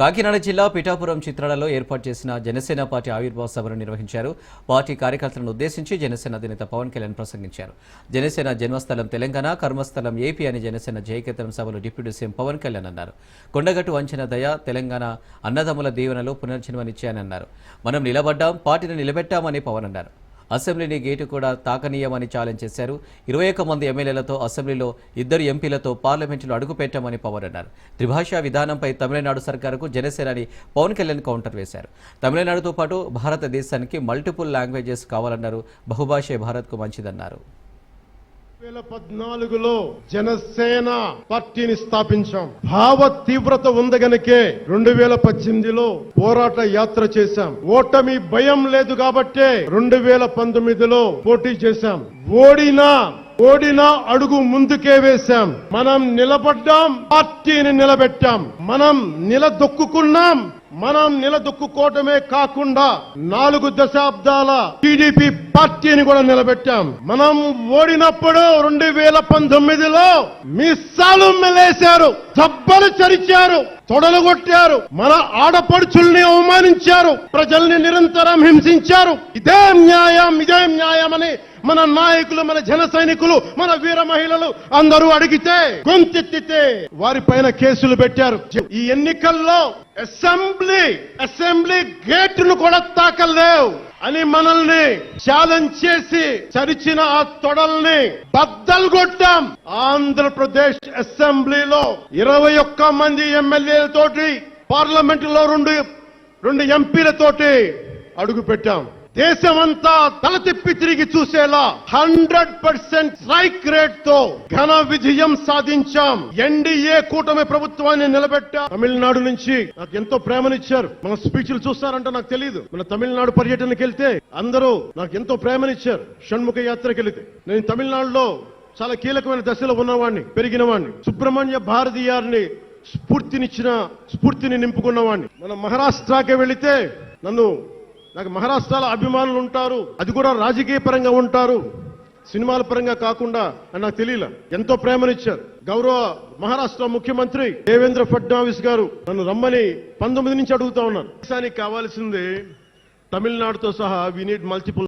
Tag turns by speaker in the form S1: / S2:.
S1: కాకినాడ జిల్లా పిఠాపురం చిత్రాలలో ఏర్పాటు చేసిన జనసేన పార్టీ ఆవిర్భావ సభను నిర్వహించారు. పార్టీ కార్యకర్తలను ఉద్దేశించి జనసేన అధినేత పవన్ కళ్యాణ్ ప్రసంగించారు. జనసేన జన్మస్థలం తెలంగాణ కర్మస్థలం ఏపీ అని జనసేన జయకేతనం సభలో డిప్యూటీ సీఎం పవన్ కళ్యాణ్ అన్నారు. కొండగట్టు వంచిన దయ తెలంగాణ అన్నదమ్ముల దీవెనలో పునర్జన్మనిచ్చాయన్నారు మనం నిలబడ్డాం పార్టీని నిలబెట్టామని పవన్ అన్నారు. అసెంబ్లీని గేటు కూడా తాకనీయమని ఛాలెంజ్ చేశారు. ఇరవై ఒక్క మంది ఎమ్మెల్యేలతో అసెంబ్లీలో ఇద్దరు ఎంపీలతో పార్లమెంటులో అడుగుపెట్టామని పవన్ అన్నారు. త్రిభాషా విధానంపై తమిళనాడు సర్కారుకు జనసేనని పవన్ కళ్యాణ్ కౌంటర్ వేశారు. తమిళనాడుతో పాటు భారతదేశానికి మల్టిపుల్ లాంగ్వేజెస్ కావాలన్నారు. బహుభాషే భారత్కు మంచిదన్నారు.
S2: వేల పద్నాలుగులో జనసేన పార్టీని స్థాపించాం. భావ తీవ్రత ఉంది గనకే రెండు వేల పద్దెనిమిదిలో పోరాట యాత్ర చేశాం. ఓటమి భయం లేదు కాబట్టే రెండు వేల పంతొమ్మిదిలో పోటీ చేశాం. ఓడినా ఓడినా అడుగు ముందుకే వేశాం. మనం నిలబడ్డాం పార్టీని నిలబెట్టాం. మనం నిలదొక్కుకున్నాం మనం నిలదొక్కుకోవటమే కాకుండా నాలుగు దశాబ్దాల టీడీపీ పార్టీని కూడా నిలబెట్టాం. మనం ఓడినప్పుడు రెండు వేల పంతొమ్మిదిలో మిస్సాలు మెలేశారు దెబ్బలు చరిచారు తొడలు కొట్టారు మన ఆడపడుచుల్ని అవమానించారు ప్రజల్ని నిరంతరం హింసించారు. ఇదే న్యాయం ఇదే న్యాయం అని మన నాయకులు మన జన సైనికులు మన వీర మహిళలు అందరూ అడిగితే గొంతెత్తితే వారిపైన కేసులు పెట్టారు. ఈ ఎన్నికల్లో అసెంబ్లీ అసెంబ్లీ గేట్ను కూడా తాకలేవు అని మనల్ని ఛాలెంజ్ చేసి చరిచిన ఆ తొడల్ని బద్దలు కొట్టాం. ఆంధ్రప్రదేశ్ అసెంబ్లీలో ఇరవై ఒక్క మంది ఎమ్మెల్యేలతోటి పార్లమెంటులో రెండు రెండు ఎంపీలతోటి అడుగు పెట్టాం. దేశమంతా తల తిప్పి తిరిగి చూసేలా హండ్రెడ్ పర్సెంట్ స్ట్రైక్ రేట్తో ఘన విజయం సాధించాం. ఎన్డీఏ కూటమి ప్రభుత్వాన్ని నిలబెట్టా. తమిళనాడు నుంచి నాకు ఎంతో ప్రేమనిచ్చారు. మన స్పీచ్లు చూస్తారంట నాకు తెలియదు మన తమిళనాడు పర్యటనకి వెళ్తే అందరూ నాకు ఎంతో ప్రేమనిచ్చారు. షణ్ముఖ యాత్రకి వెళితే నేను తమిళనాడులో చాలా కీలకమైన దశలో ఉన్నవాడిని పెరిగిన వాడిని సుబ్రహ్మణ్య భారతీయారిని స్ఫూర్తినిచ్చిన స్ఫూర్తిని నింపుకున్నవాడిని మన మహారాష్ట్రకి వెళితే నన్ను నాకు మహారాష్ట్రలో అభిమానులు ఉంటారు. అది కూడా రాజకీయ పరంగా ఉంటారు. సినిమాల పరంగా కాకుండా అని నాకు తెలియలే. ఎంతో ప్రేమనిచ్చారు. గౌరవ మహారాష్ట్ర ముఖ్యమంత్రి దేవేంద్ర ఫడ్నవీస్ గారు నన్ను రమ్మని పంతొమ్మిది నుంచి అడుగుతా ఉన్నాను దేశానికి కావాల్సింది తమిళనాడుతో సహా వీ నీడ్ మల్టిపుల్